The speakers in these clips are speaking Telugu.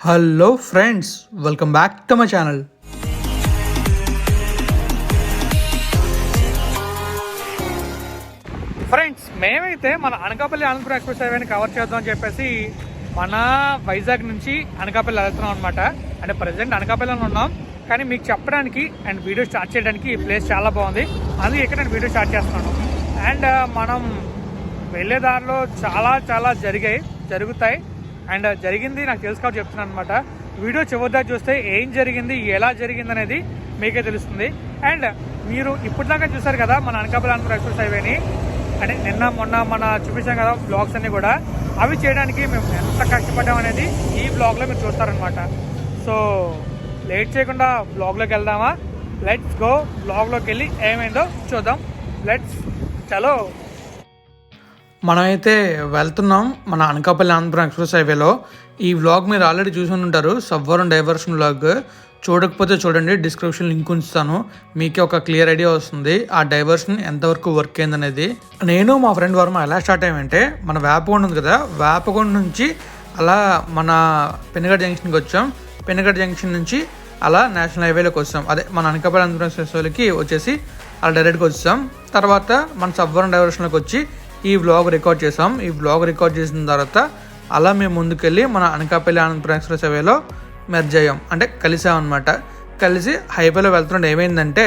Hello friends welcome back to my channel. Friends మేమైతే మన అనకాపల్లి ఆనందపురం ఎక్స్ప్రెస్ హైవేని కవర్ చేద్దాం అని చెప్పేసి మన వైజాగ్ నుంచి అనకాపల్లి వెళ్తున్నాం అనమాట అంటే ప్రజెంట్ అనకాపల్లిలో ఉన్నాం. కానీ మీకు చెప్పడానికి అండ్ వీడియో స్టార్ట్ చేయడానికి ఈ ప్లేస్ చాలా బాగుంది. అందుకే ఇక్కడ నేను వీడియో స్టార్ట్ చేస్తున్నాను. అండ్ uh, మనం వెళ్ళే దారిలో చాలా చాలా జరిగాయి జరుగుతాయి. అండ్ జరిగింది నాకు తెలుసు కాబట్టి చెప్తున్నాను అనమాట వీడియో చివరిదా చూస్తే ఏం జరిగింది ఎలా జరిగింది అనేది మీకే తెలుస్తుంది. అండ్ మీరు ఇప్పటిదాకా చూసారు కదా మన అనకాపల్లి ఎక్స్ప్రెస్ హైవేని. అంటే నిన్న మొన్న మన చూపించాం కదా బ్లాగ్స్ అన్నీ కూడా. అవి చేయడానికి మేము ఎంత కష్టపడ్డాం అనేది ఈ బ్లాగ్లో మీరు చూస్తారనమాట సో లేట్ చేయకుండా బ్లాగ్లోకి వెళ్దామా? లెట్స్ గో బ్లాగ్లోకి వెళ్ళి ఏమైందో చూద్దాం. లెట్స్ చలో. మనమైతే వెళ్తున్నాం మన అనకాపల్లి ఆంధ్ర ఎక్స్ప్రెస్ హైవేలో. ఈ వ్లాగ్ మీరు ఆల్రెడీ చూసి ఉంటారు సవ్వరం డైవర్షన్ వ్లాగ్. చూడకపోతే చూడండి డిస్క్రిప్షన్ లింక్ ఉంచుతాను. మీకే ఒక క్లియర్ ఐడియా వస్తుంది. ఆ డైవర్షన్ ఎంతవరకు వర్క్ అయిందనేది. నేను మా ఫ్రెండ్ వర్మ ఎలా స్టార్ట్ అయ్యామంటే మన వేపకొండ ఉంది కదా వేపకొండ నుంచి అలా మన పెనగడ్ జంక్షన్కి వచ్చాం. పెనుగడ్ జంక్షన్ నుంచి అలా నేషనల్ హైవేలోకి వచ్చాం. అదే మన అనకాపల్లి ఆంధ్ర ఎక్స్ప్రెస్కి వచ్చేసి అలా డైరెక్ట్గా వచ్చాం. తర్వాత మన సవ్వరం డైవర్షన్లోకి వచ్చి ఈ వ్లాగ్ రికార్డ్ చేసాం. ఈ వ్లాగ్ రికార్డ్ చేసిన తర్వాత అలా మేము ముందుకెళ్ళి మన అనకాపల్లి ఆనందపురం ఎక్స్ప్రెస్ హైవేలో మెర్జ్ అయ్యాం అంటే కలిసాం అనమాట కలిసి హైవేలో వెళ్తుండే ఏమైందంటే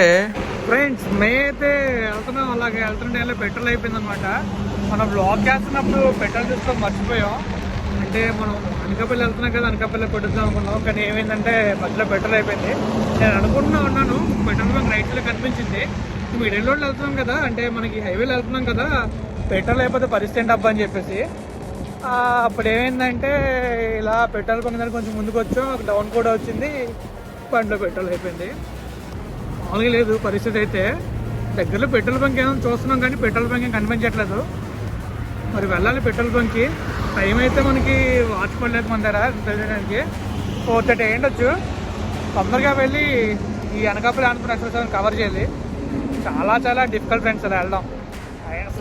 ఫ్రెండ్స్ మే అయితే వెళ్తున్నాం. అలాగే వెళ్తుంటే పెట్రోల్ అయిపోయింది అనమాట మనం వ్లాగ్ చేస్తున్నప్పుడు పెట్రోల్ తీసుకో మర్చిపోయాం. అంటే మనం అనకాపల్లి వెళ్తున్నాం కదా అనకాపల్లి కొట్టుద్దాం అనుకున్నాం. కానీ ఏమైందంటే మధ్యలో పెట్రోల్ అయిపోయింది. నేను అనుకుంటున్నా ఉన్నాను. పెట్రోల్ బంక్ రైట్లో కనిపించింది. మిడిల్ రోడ్లో వెళ్తున్నాం కదా అంటే మనకి హైవేలో వెళ్తున్నాం కదా పెట్రోల్ అయిపోతే పరిస్థితి ఏంటి అని చెప్పేసి అప్పుడు ఏమైందంటే ఇలా పెట్రోల్ బంక్ దగ్గర కొంచెం ముందుకు వచ్చాం డౌన్ కూడా వచ్చింది బండిలో పెట్రోల్ అయిపోయింది. మామూలుగా లేదు పరిస్థితి అయితే దగ్గరలో పెట్రోల్ బంక్ ఏమో చూస్తున్నాం కానీ పెట్రోల్ బంక్ ఏం కనిపించట్లేదు మరి వెళ్ళాలి పెట్రోల్ బంక్కి టైం అయితే మనకి వాచ్ పడలేదు మన దగ్గర తెలియడానికి. ఫోర్ థర్టీ అయ్యిండొచ్చు. తొందరగా వెళ్ళి ఈ అనకాపల్లి ఆంధ్రప్రదేశ్ కవర్ చేయాలి. చాలా చాలా డిఫికల్ట్ ఫ్రెండ్స్ అలా వెళ్దాం.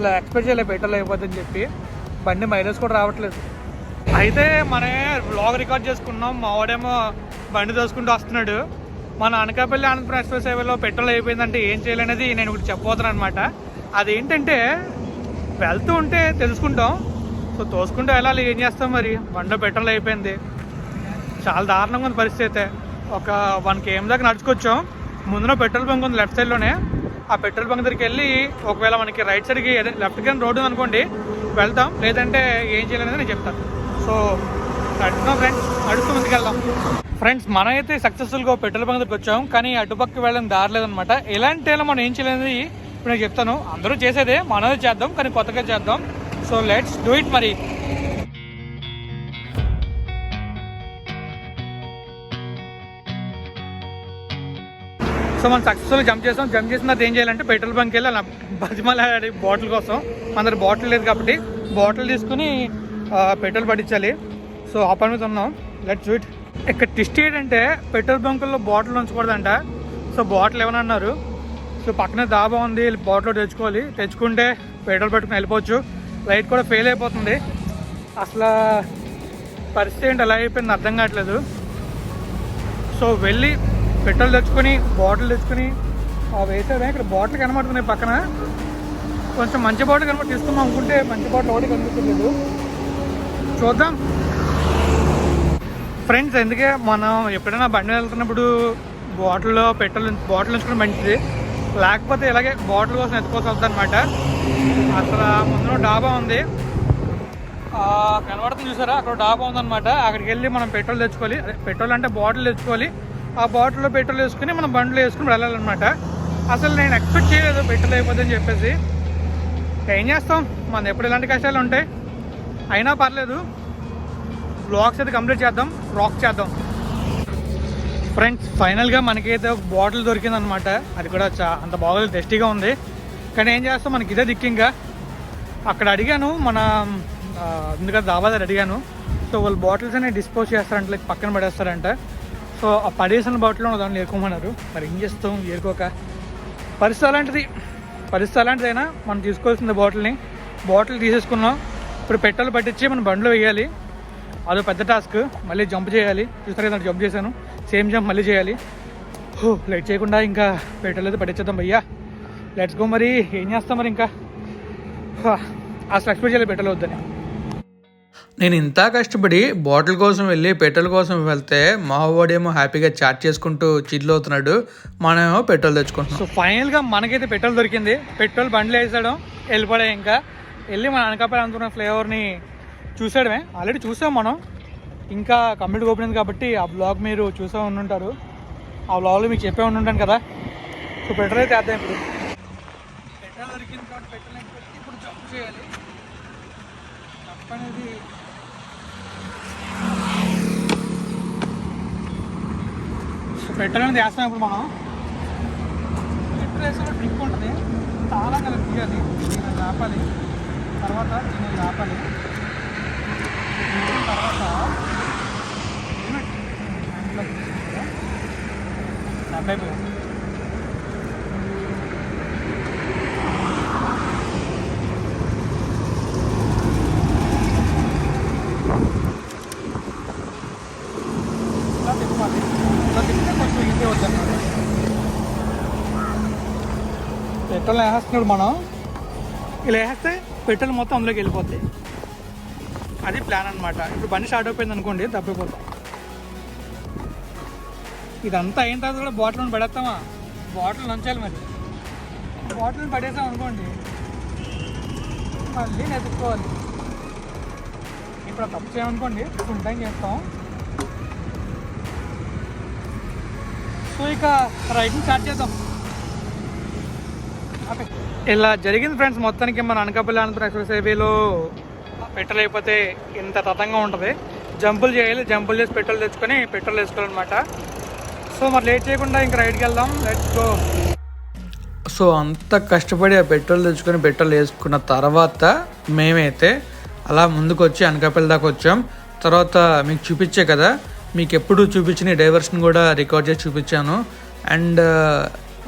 అసలు ఎక్స్పెక్ట్ చేయలేదు పెట్రోల్ అయిపోతుందని చెప్పి. బండి మైలేజ్ కూడా రావట్లేదు. అయితే మనమే బ్లాగ్ రికార్డ్ చేసుకున్నాం. మా వాడేమో బండి దోసుకుంటూ వస్తున్నాడు. మన అనకాపల్లి ఆంధ్రప్రదేశ్ ఎక్స్ప్రెస్ హైవేలో పెట్రోల్ అయిపోయిందంటే ఏం చేయాలనేది నేను ఇప్పుడు చెప్పబోతున్నాను అనమాట అదేంటంటే వెళ్తూ ఉంటే తెలుసుకుంటాం. సో తోసుకుంటూ వెళ్ళాలి. ఏం చేస్తాం మరి? బండిలో పెట్రోల్ అయిపోయింది. చాలా దారుణంగా ఉంది పరిస్థితి అయితే. ఒక వన్ కేఎం దాకా నడుచుకొచ్చాం. ముందున పెట్రోల్ బంక్ ఉంది లెఫ్ట్ సైడ్లోనే ఆ పెట్రోల్ బంక్ దగ్గరికి వెళ్ళి ఒకవేళ మనకి రైట్ సైడ్కి లెఫ్ట్ కానీ రోడ్డు అనుకోండి వెళ్తాం. లేదంటే ఏం చేయాలనేది నేను చెప్తాను. సో అడుగుతాం ఫ్రెండ్స్ అడుగుతూ ముందుకెళ్దాం. ఫ్రెండ్స్ మనం అయితే సక్సెస్ఫుల్గా పెట్రోల్ బంక్ దగ్గరికి వచ్చాం కానీ అటుపక్క వెళ్ళడం దారి లేదనమాట. ఎలాంటి మనం ఏం చేయలేదని ఇప్పుడు నేను చెప్తాను. అందరూ చేసేదే మనదే చేద్దాం కానీ కొత్తగా చేద్దాం. సో లెట్స్ డూ ఇట్ మరి. సో మనం సక్సెస్ఫుల్ జంప్ చేసాం. జంప్ చేసిన తర్వాత ఏం చేయాలంటే పెట్రోల్ బంక్ వెళ్ళి అలా బాటిల్ కోసం. మన దగ్గర బాటిల్ లేదు కాబట్టి బాటిల్ తీసుకుని పెట్రోల్ పట్టించాలి. సో ఆ పని మీద ఉన్నాం. లెట్ చూట్ ఇక్కడ ట్విస్ట్ ఏంటంటే పెట్రోల్ బంకుల్లో బాటిల్ ఉంచకూడదంట. సో బాటిల్ ఏమన్నారు సో పక్కనే దాబా ఉంది బాటిల్ తెచ్చుకోవాలి. తెచ్చుకుంటే పెట్రోల్ పెట్టుకుని వెళ్ళిపోవచ్చు. లైట్ కూడా ఫెయిల్ అయిపోతుంది. అసలు పరిస్థితి ఏంటి? ఎలా అయిపోయింది. అర్థం కావట్లేదు. సో వెళ్ళి పెట్రోల్ తెచ్చుకొని బాటిల్ తెచ్చుకొని ఆ వేసేదే ఇక్కడ బాటిల్ కనబడుతున్నాయి పక్కన. కొంచెం మంచి బాటిల్ కనబడి తీసుకుందాం అనుకుంటే మంచి బాటిల్ ఒకటి కనిపించలేదు చూద్దాం. ఫ్రెండ్స్ ఎందుకే మనం ఎప్పుడైనా బండి వెళ్తున్నప్పుడు బాటిల్లో పెట్రోల్ బాటిల్ ఉంచుకోవడం మంచిది. లేకపోతే ఇలాగే బాటిల్ కోసం ఎత్తుకోవచ్చు అనమాట అసలు ముందు డాబా ఉంది. కనబడుతుంది చూసారా? అక్కడ డాబా ఉందన్నమాట. అక్కడికి వెళ్ళి మనం పెట్రోల్ తెచ్చుకోవాలి. పెట్రోల్ అంటే బాటిల్ తెచ్చుకోవాలి. ఆ బాటిల్లో పెట్రోల్ వేసుకుని మనం బండ్లో వేసుకుని వెళ్ళాలన్నమాట. అసలు నేను ఎక్స్పెక్ట్ చేయలేదు పెట్రోల్ అయిపోతుందని చెప్పేసి. ఏం చేస్తాం? మన ఎప్పుడు ఇలాంటి కష్టాలు ఉంటాయి? అయినా పర్లేదు. బ్లాగ్స్ అయితే కంప్లీట్ చేద్దాం. రాక్ చేద్దాం. ఫ్రెండ్స్ ఫైనల్గా మనకైతే ఒక బాటిల్ దొరికిందనమాట అది కూడా చా అంత బాగా టెస్టీగా ఉంది. కానీ ఏం చేస్తాం? మనకి ఇదే దిక్కు ఇంకా అక్కడ అడిగాను మన ఎందుకంటే ఉంది దాబా దగ్గర అడిగాను. సో వాళ్ళు బాటిల్స్ అనేవి డిస్పోజ్ చేస్తారంట లైక్ పక్కన పడేస్తారంట. సో ఆ పడేసిన బాటిల్ దాన్ని ఏరుకోమన్నారు. మరి ఏం చేస్తాం? ఏరుకోక. పరిస్థితి అలాంటిది. పరిస్థితి అలాంటిదైనా మనం తీసుకోవాల్సింది బాటిల్ని బాటిల్ తీసేసుకున్నాం. ఇప్పుడు పెట్రోల్ పట్టించి మనం బండ్లో వేయాలి. అదో పెద్ద టాస్క్. మళ్ళీ జంప్ చేయాలి. చూస్తారు కదా జంప్ చేశాను. సేమ్ జంప్ మళ్ళీ చేయాలి. హో లైట్ చేయకుండా ఇంకా పెట్రోల్ అయితే పట్టించేద్దాం భయ్యా. లెట్స్ గో మరి. ఏం చేస్తాం మరి ఇంకా? అసలు ఎక్స్పెక్ట్ చేయాలి పెట్రోల్ వద్దని. నేను ఇంత కష్టపడి బాటిల్ కోసం వెళ్ళి పెట్రోల్ కోసం వెళ్తే మావాడేమో హ్యాపీగా చాట్ చేసుకుంటూ చిల్లు అవుతున్నాడు. మనమేమో పెట్రోల్ తెచ్చుకుంటున్నాం. సో ఫైనల్గా మనకైతే పెట్రోల్ దొరికింది. పెట్రోల్ బండ్లు వేసాడు. వెళ్ళిపోయా ఇంకా. వెళ్ళి మన అనకాపల్లి అనుకున్న ఫ్లేవర్ని చూసాడమే. ఆల్రెడీ చూసాం మనం. ఇంకా కంప్లీట్ ఓపెన్ కాబట్టి ఆ బ్లాగ్ మీరు చూసే ఉండుంటారు. ఆ బ్లాగ్లో మీకు చెప్పే ఉండుంటాను కదా. సో పెట్రోల్ అయితే అర్థం ఇప్పుడు. పెట్రోల్ దొరికింది కాబట్టి పెట్రోల్ ఇప్పుడు జంప్ చేయాలి. అనేది పెట్రోల్ అనేది వేస్తాం ఇప్పుడు మనం. పెట్రోల్ వేసిన ట్రిక్ ఉంటుంది. చాలా కలిపి తీయాలి దీన్ని ఆపాలి. తర్వాత దీన్ని ఆపాలి. తర్వాత హెల్మెట్ హ్యాండ్లో తీసుకుంటా. డెబ్బై పోయింది ఇలా తిప్పాలి ఇలా తిప్పితే కొంచెం ఈజీ అవుతుంది పెట్రోల్ వేసేస్తున్నాడు మనం. ఇలా వేస్తే పెట్రోల్ మొత్తం అందులోకి వెళ్ళిపోద్ది. అది ప్లాన్ అనమాట ఇప్పుడు బండి స్టార్ట్ అయిపోయింది అనుకోండి తప్పిపోతాం. ఇదంతా అయిన తర్వాత కూడా బాటిల్ పడేస్తామా? బాటిల్ నుంచాలి మరి. బాటిల్ పడేసాం అనుకోండి మళ్ళీ నెతుక్కోవాలి ఇప్పుడు తప్పు చేయమనుకోండి ఉంటాం చేస్తాం. సో ఇక రైడింగ్ స్టార్ట్ చేద్దాం. ఇలా జరిగింది ఫ్రెండ్స్ మొత్తానికి మన అనకాపల్లి అనంతరం ఎక్స్ప్రెస్ హైవేలో పెట్రోల్ అయిపోతే ఇంత తతంగా ఉంటుంది. జంపులు చేయాలి జంపులు చేసి పెట్రోల్ తెచ్చుకొని పెట్రోల్ వేసుకోవాలన్నమాట. సో మరి లేట్ చేయకుండా ఇంకా రైడ్కి వెళ్దాం లెట్స్ గో సో అంత కష్టపడి ఆ పెట్రోల్ తెచ్చుకొని పెట్రోల్ వేసుకున్న తర్వాత మేమైతే అలా ముందుకు వచ్చి అనకాపల్లి దాకా వచ్చాం. తర్వాత మీకు చూపించే కదా మీకు ఎప్పుడు చూపించిన డైవర్షన్ కూడా రికార్డ్ చేసి చూపించాను. అండ్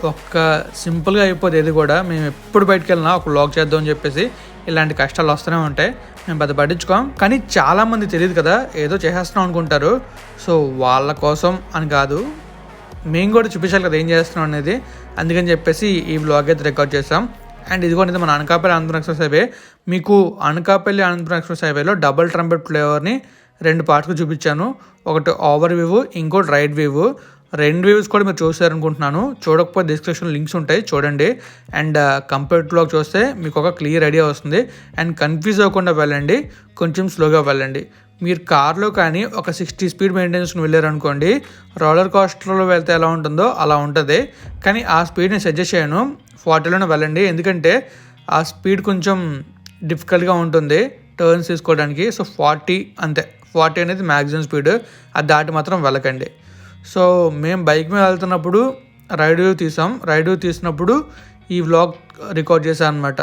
ఒక్క సింపుల్గా అయిపోతే ఇది కూడా. మేము ఎప్పుడు బయటకు వెళ్ళినా ఒక వ్లాగ్ చేద్దాం అని చెప్పేసి ఇలాంటి కష్టాలు వస్తూనే ఉంటాయి. మేము పెద్ద పట్టించుకోం. కానీ చాలామంది తెలియదు కదా ఏదో చేసేస్తున్నాం అనుకుంటారు. సో వాళ్ళ కోసం అని కాదు. మేము కూడా చూపించాలి కదా ఏం చేస్తున్నాం అనేది. అందుకని చెప్పేసి ఈ బ్లాగ్ అయితే రికార్డ్ చేసాం అండ్ ఇది కూడా మన అనకాపల్లి అనంతపురం ఎక్స్ప్రెస్ హైవే. మీకు అనకాపల్లి అనంతపురం ఎక్స్ప్రెస్ హైవేలో డబుల్ ట్రంపెట్ ఫ్లేవర్ని రెండు పార్ట్స్కి చూపించాను. ఒకటి ఓవర్ వ్యూ ఇంకోటి రైట్ వ్యూ రెండు వ్యూస్ కూడా మీరు చూసారనుకుంటున్నాను చూడకపోతే డిస్క్రిప్షన్ లింక్స్ ఉంటాయి చూడండి. అండ్ కంపేర్ బ్లాగ్ చూస్తే మీకు ఒక క్లియర్ ఐడియా వస్తుంది. అండ్ కన్ఫ్యూజ్ అవ్వకుండా వెళ్ళండి కొంచెం స్లోగా వెళ్ళండి. మీరు కార్లో కానీ ఒక సిక్స్టీ స్పీడ్ మెయింటెనెన్స్ని వెళ్ళారనుకోండి రోలర్ కాస్టర్లో వెళ్తే ఎలా ఉంటుందో అలా ఉంటుంది. కానీ ఆ స్పీడ్ని సజెస్ట్ చేయను ఫార్టీలోనే వెళ్ళండి. ఎందుకంటే ఆ స్పీడ్ కొంచెం డిఫికల్ట్గా ఉంటుంది టర్న్స్ తీసుకోవడానికి. సో ఫార్టీ అంతే. ఫార్టీ అనేది మ్యాక్సిమం స్పీడ్ అది దాటి మాత్రం వెళ్ళకండి. సో మేము బైక్ మీద వెళ్తున్నప్పుడు రైడ్ వ్యూ తీసాం. రైడ్ వ్యూ తీసినప్పుడు ఈ వ్లాగ్ రికార్డ్ చేశాను అనమాట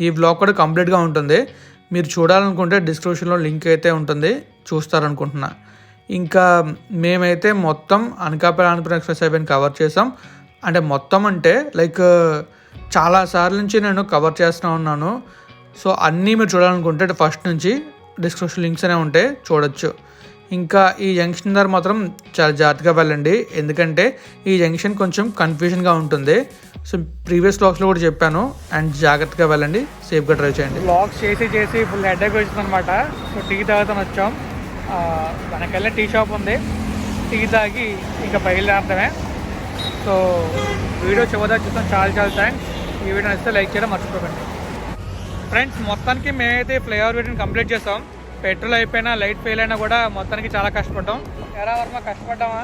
ఈ వ్లాగ్ కూడా కంప్లీట్గా ఉంటుంది. మీరు చూడాలనుకుంటే డిస్క్రిప్షన్లో లింక్ అయితే ఉంటుంది. చూస్తారనుకుంటున్నా. ఇంకా మేమైతే మొత్తం అనకాపల్లి ఆంధ్రప్రదేశ్ ఎక్స్ప్రెస్ హైవేని కవర్ చేసాం అంటే మొత్తం అంటే లైక్ చాలా సార్లు నుంచి నేను కవర్ చేస్తూ ఉన్నాను. సో అన్నీ మీరు చూడాలనుకుంటే ఫస్ట్ నుంచి డిస్క్రిప్షన్ లింక్స్ అనే ఉంటాయి చూడొచ్చు. ఇంకా ఈ జంక్షన్ దగ్గర మాత్రం చాలా జాగ్రత్తగా వెళ్ళండి. ఎందుకంటే ఈ జంక్షన్ కొంచెం కన్ఫ్యూజన్గా ఉంటుంది. సో ప్రీవియస్ బ్లాగ్స్లో కూడా చెప్పాను. అండ్ జాగ్రత్తగా వెళ్ళండి. సేఫ్గా డ్రైవ్ చేయండి. బ్లాగ్స్ చేసి చేసి ఫుల్ హెడ్ఏక్ వచ్చింది అనమాట సో టీ తాగుతాను వచ్చాం. ఆ, వెనకెళ్ళే టీ షాప్ ఉంది. టీ తాగి ఇంకా బయలుదేరడమే. సో వీడియో చివరిదా చూస్తాం చాలా చాలా థ్యాంక్స్ ఈ వీడియో నచ్చితే లైక్ చేయడం మర్చిపోకండి. ఫ్రెండ్స్ మొత్తానికి మేమైతే ఫ్లైఓవర్ వీడియోని కంప్లీట్ చేసాం. పెట్రోల్ అయిపోయినా లైట్ ఫెయిల్ అయినా కూడా మొత్తానికి చాలా కష్టపడ్డాం. ఎరా వర్మ కష్టపడ్డామా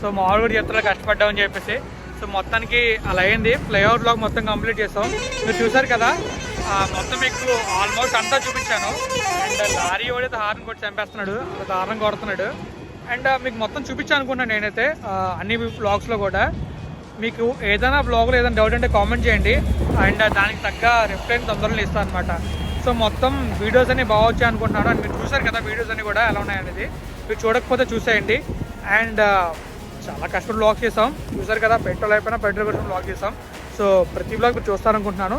సో మామూలు కూడా చెప్తారు కష్టపడ్డామని చెప్పేసి. సో మొత్తానికి అలా అయింది. ఫ్లైఓవర్ బ్లాగ్ మొత్తం కంప్లీట్ చేసాం. మీరు చూసారు కదా మొత్తం మీకు ఆల్మోస్ట్ అంతా చూపించాను. అండ్ లారీ వాడైతే హార్న్ కొట్టి చంపేస్తున్నాడు. దారుణం కొడుతున్నాడు. అండ్ మీకు మొత్తం చూపించాను అనుకున్నాను నేనైతే అన్ని బ్లాగ్స్లో కూడా. మీకు ఏదైనా బ్లాగ్లో ఏదైనా డౌట్ అంటే కామెంట్ చేయండి. అండ్ దానికి తగ్గ రిప్లై తొందరలో ఇస్తాను అనమాట సో మొత్తం వీడియోస్ అన్ని బాగొచ్చాయి అనుకుంటున్నాను. అండ్ మీరు చూసారు కదా వీడియోస్ అన్ని కూడా ఎలా ఉన్నాయనేది మీరు చూడకపోతే చూసేయండి. అండ్ చాలా కష్టపడి బ్లాగ్ చేసాం చూసారు కదా పెట్రోల్ అయిపోయినా పెట్రోల్ కోసం బ్లాగ్ చేసాం సో ప్రతి బ్లాగ్ మీరు చూస్తారనుకుంటున్నాను.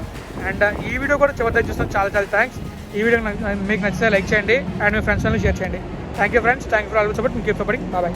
అండ్ ఈ వీడియో కూడా చివరి దగ్గర చూస్తాం చాలా చాలా థ్యాంక్స్ ఈ వీడియో మీకు నచ్చితే లైక్ చేయండి. అండ్ మీ ఫ్రెండ్స్ షేర్ చేయండి. Thank you friends thank for all support మీకు ఇప్పటికి బాయ్